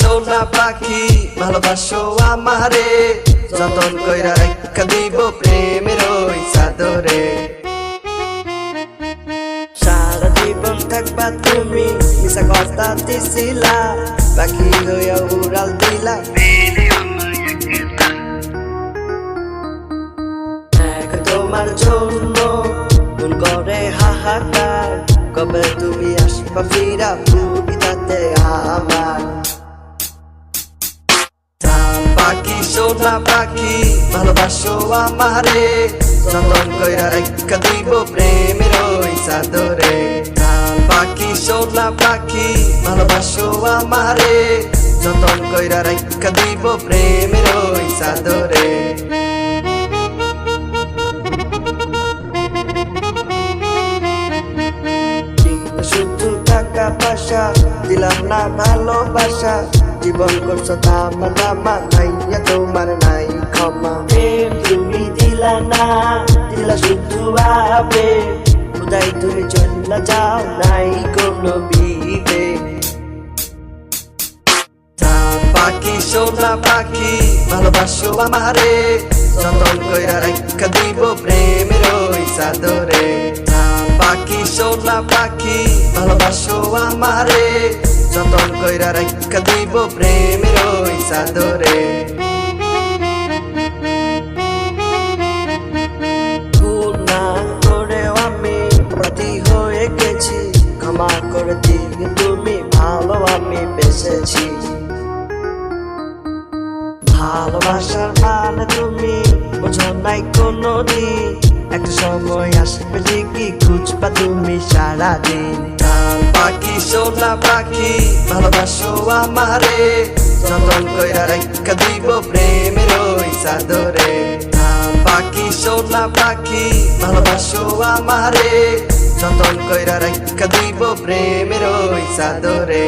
সোনা পাখি, ভালোবাসো আমারে। যতন কইরা রেখা দিব প্রেমের ওই সাদরে সারা জীবন থাকবা তুমি মিশা কথা দিছিলা। পাখি হইয়া উড়াল দিলা। তোমার জন্য করে হাহাকার। কবে তুমি আসবা ফিরা ভুগিতাতে আমার পাখি, সোনা পাখি, ভালোবাসো আমারে। যতন কইরা রেখা দিব প্রেমের ওই সাদরে পাখি, সোনা পাখি, ভালোবাসো আমারে। যতন কইরা রেখা দিব প্রেমের ওই দিলাম না ভালোবাসা। জীবন করছ তোমার নাই ক্ষমা। তুমি দিলা না, দিলা শুধু ভাবে। খুদাই তুমি চলে যাও, নাই কোনো বিবে পাখি, সোনা পাখি, ভালোবাসো আমারে। যতন কইরা রেখা দিব প্রেমের ওই সাদরে সোনা পাখি, ভালোবাসো আমারে। যতন কইরা রেখা দিব প্রেমের ওই গেছি। ক্ষমা করে দিয়ে তুমি ভালো আমি বেসেছি ভালোবাসার মানে তুমি বোঝো নাই কোনো দিন একটা সময় আসবে কি খুঁজবা তুমি সারাদিন? কাল পাখি সোনা পাখি ভালোবাসো আমারে। যতন কইরা রেখা দিব প্রেমের ওই সাদরে পাখি সোনা পাখি ভালোবাসো আমারে। যতন কইরা রেখা দিব প্রেমের ওই সাদরে